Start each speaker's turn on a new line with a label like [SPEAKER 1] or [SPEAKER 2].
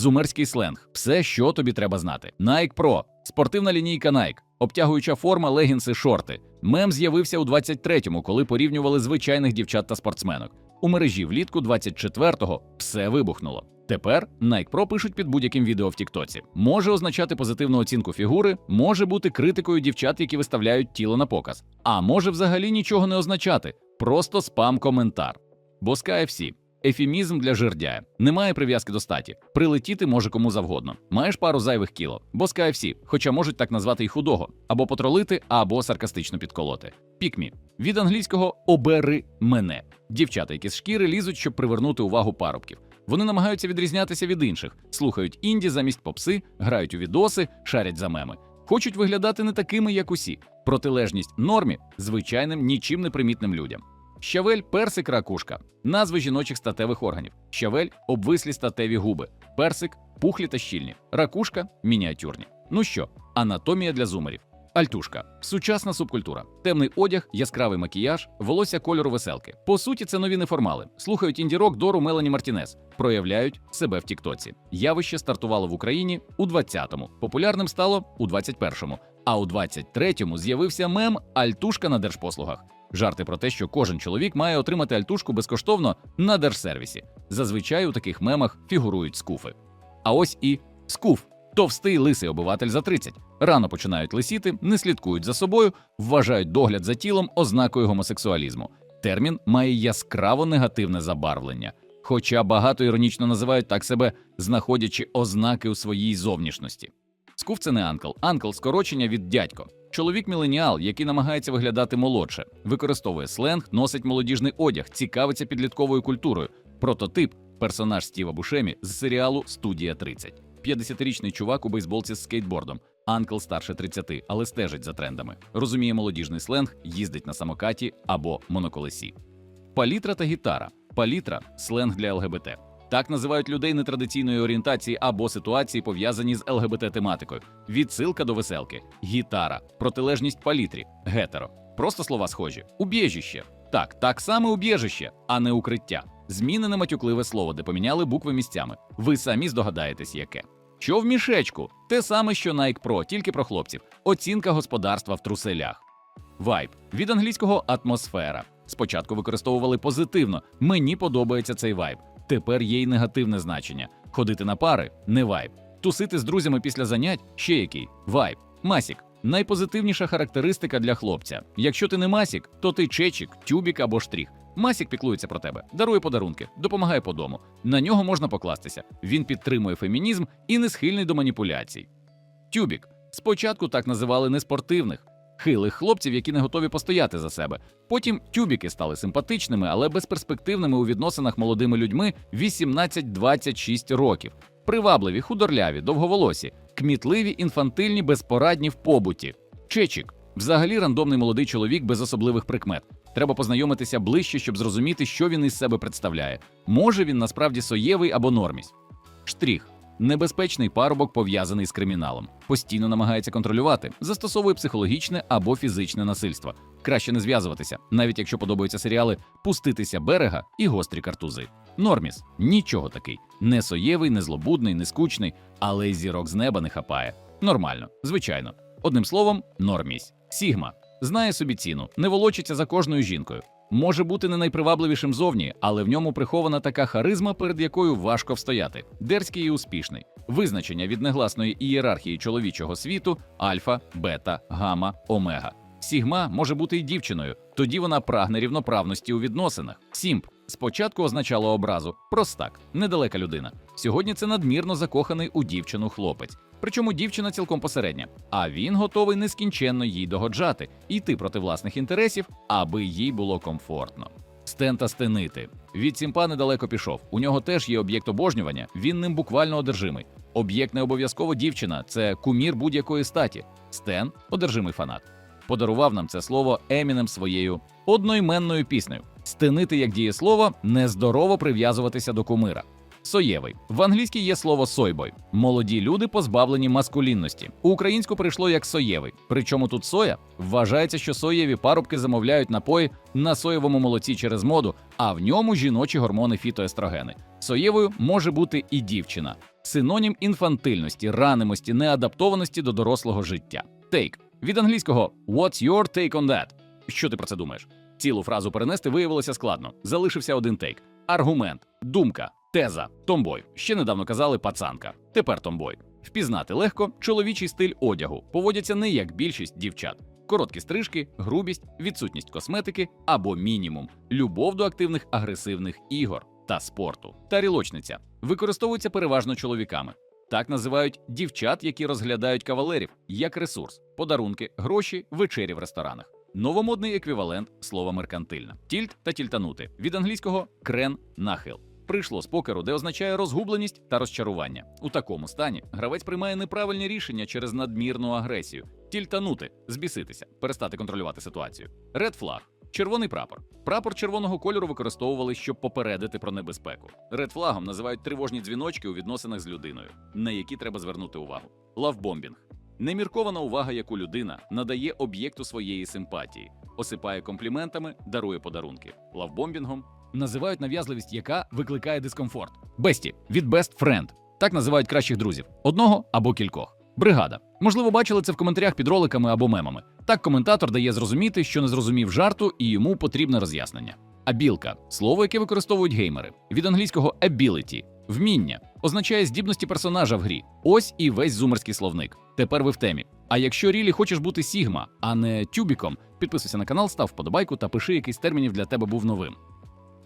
[SPEAKER 1] зумерський сленг, все, що тобі треба знати. Nike Pro, спортивна лінійка Nike, обтягуюча форма, легінси, шорти. Мем з'явився у 23-му, коли порівнювали звичайних дівчат та спортсменок. У мережі влітку 24-го все вибухнуло. Тепер Nike Pro пишуть під будь-яким відео в Тіктоці. Може означати позитивну оцінку фігури, може бути критикою дівчат, які виставляють тіло на показ, а може взагалі нічого не означати, просто спам-коментар. Бос KFC – ефемізм для жердяя. Немає прив'язки до статі. Прилетіти може кому завгодно. Маєш пару зайвих кіло. Бос KFC, хоча можуть так назвати й худого, або потролити, або саркастично підколоти. Пікмі від англійського обери мене. Дівчата, які з шкіри лізуть, щоб привернути увагу парубків. Вони намагаються відрізнятися від інших, слухають інді замість попси, грають у відоси, шарять за меми. Хочуть виглядати не такими, як усі. Протилежність нормі звичайним нічим не примітним людям. Щавель персик ракушка, назви жіночих статевих органів. Щавель обвислі статеві губи, персик пухлі та щільні, ракушка мініатюрні. Ну що, анатомія для зумерів. Альтушка сучасна субкультура, темний одяг, яскравий макіяж, волосся кольору веселки. По суті, це нові неформали. Слухають інді-рок Дору Мелані Мартінес, проявляють себе в Тіктоці. Явище стартувало в Україні у 20-му, популярним стало у 21-му, а у 23-му з'явився мем Альтушка на держпослугах. Жарти про те, що кожен чоловік має отримати альтушку безкоштовно на держсервісі. Зазвичай у таких мемах фігурують скуфи. А ось і скуф товстий лисий обиватель за 30. Рано починають лисіти, не слідкують за собою, вважають догляд за тілом ознакою гомосексуалізму. Термін має яскраво негативне забарвлення. Хоча багато іронічно називають так себе, знаходячи ознаки у своїй зовнішності. Скуф це не анкл, анкл скорочення від дядько. Чоловік міленіал, який намагається виглядати молодше, використовує сленг, носить молодіжний одяг, цікавиться підлітковою культурою. Прототип персонаж Стіва Бушемі з серіалу Студія 30. 50-річний чувак у бейсболці з скейтбордом. Анкл старше 30, але стежить за трендами. Розуміє молодіжний сленг, їздить на самокаті або моноколесі. Палітра та гітара. Палітра сленг для ЛГБТ. Так називають людей нетрадиційної орієнтації або ситуації, пов'язані з ЛГБТ-тематикою. Відсилка до веселки, гітара, протилежність палітрі, гетеро. Просто слова схожі. Убіжище. Так, так само убіжище, а не укриття. Змінене матюкливе слово, де поміняли букви місцями. Ви самі здогадаєтесь, яке. Що в мішечку? Те саме, що Nike Pro, тільки про хлопців. Оцінка господарства в труселях. Вайб від англійського атмосфера. Спочатку використовували позитивно. Мені подобається цей вайб. Тепер є й негативне значення. Ходити на пари не вайб. Тусити з друзями після занять ще який вайб. Масік. Найпозитивніша характеристика для хлопця. Якщо ти не масік, то ти чечик, тюбік або штрих. Масік піклується про тебе, дарує подарунки, допомагає по дому. На нього можна покластися. Він підтримує фемінізм і не схильний до маніпуляцій. Тюбік спочатку так називали неспортивних, хилих хлопців, які не готові постояти за себе. Потім тюбіки стали симпатичними, але безперспективними у відносинах молодими людьми 18-26 років. Привабливі, худорляві, довговолосі, кмітливі, інфантильні, безпорадні в побуті. Чечік взагалі рандомний молодий чоловік без особливих прикмет. Треба познайомитися ближче, щоб зрозуміти, що він із себе представляє. Може він насправді соєвий або нормість. Штріх небезпечний парубок пов'язаний з криміналом, постійно намагається контролювати, застосовує психологічне або фізичне насильство. Краще не зв'язуватися, навіть якщо подобаються серіали Пуститися берега і гострі картузи. Норміс нічого такий. Не соєвий, не злобудний, не скучний, але й зірок з неба не хапає. Нормально, звичайно. Одним словом, нормісь. Сігма знає собі ціну, не волочиться за кожною жінкою. Може бути не найпривабливішим зовні, але в ньому прихована така харизма, перед якою важко встояти. Дерзкий і успішний. Визначення від негласної ієрархії чоловічого світу альфа, бета, гама, омега. Сігма може бути і дівчиною, тоді вона прагне рівноправності у відносинах. Сімп спочатку означало образу, простак, недалека людина. Сьогодні це надмірно закоханий у дівчину хлопець. Причому дівчина цілком посередня, а він готовий нескінченно їй догоджати, йти проти власних інтересів, аби їй було комфортно. Стен та стенити. Від сімпа недалеко пішов. У нього теж є об'єкт обожнювання, він ним буквально одержимий. Об'єкт не обов'язково дівчина, це кумір будь-якої статі. Стен одержимий фанат. Подарував нам це слово Емінем своєю одноіменною піснею. Стенити як дієслово нездорово прив'язуватися до кумира. Соєвий в англійській є слово сойбой. Молоді люди позбавлені маскулінності. У українську прийшло як соєвий. Причому тут соя вважається, що соєві парубки замовляють напої на соєвому молоці через моду, а в ньому жіночі гормони фітоестрогени. Соєвою може бути і дівчина. синонім інфантильності, ранимості, неадаптованості до дорослого життя. Take від англійського What's your take on that? Що ти про це думаєш? Цілу фразу перенести виявилося складно. Залишився один тейк. Аргумент, думка, теза, томбой. Ще недавно казали пацанка. Тепер томбой. Впізнати легко чоловічий стиль одягу. Поводяться не як більшість дівчат. Короткі стрижки, грубість, відсутність косметики або мінімум, любов до активних агресивних ігор та спорту. Тарілочниця використовується переважно чоловіками. Так називають дівчат, які розглядають кавалерів як ресурс, подарунки, гроші, вечері в ресторанах. Новомодний еквівалент слова меркантильна. Тільт та тільтанути від англійського крен нахил. Прийшло з покеру, де означає розгубленість та розчарування. У такому стані гравець приймає неправильні рішення через надмірну агресію, тільтанути, збіситися, перестати контролювати ситуацію. Ред флаг червоний прапор. Прапор червоного кольору використовували, щоб попередити про небезпеку. Ред флагом називають тривожні дзвіночки у відносинах з людиною, на які треба звернути увагу. Лавбомбінг неміркована увага, яку людина надає об'єкту своєї симпатії, осипає компліментами, дарує подарунки. Лавбомбінгом називають нав'язливість, яка викликає дискомфорт. Бесті від best friend. Так називають кращих друзів одного або кількох. Бригада. Можливо, бачили це в коментарях під роликами або мемами. Так коментатор дає зрозуміти, що не зрозумів жарту, і йому потрібне роз'яснення. Абілка слово, яке використовують геймери від англійського ability – вміння, означає здібності персонажа в грі. Ось і весь зумерський словник. Тепер ви в темі. А якщо рілі хочеш бути Сігма, а не тюбіком, підписуйся на канал, став вподобайку та пиши, який з термінів для тебе був новим.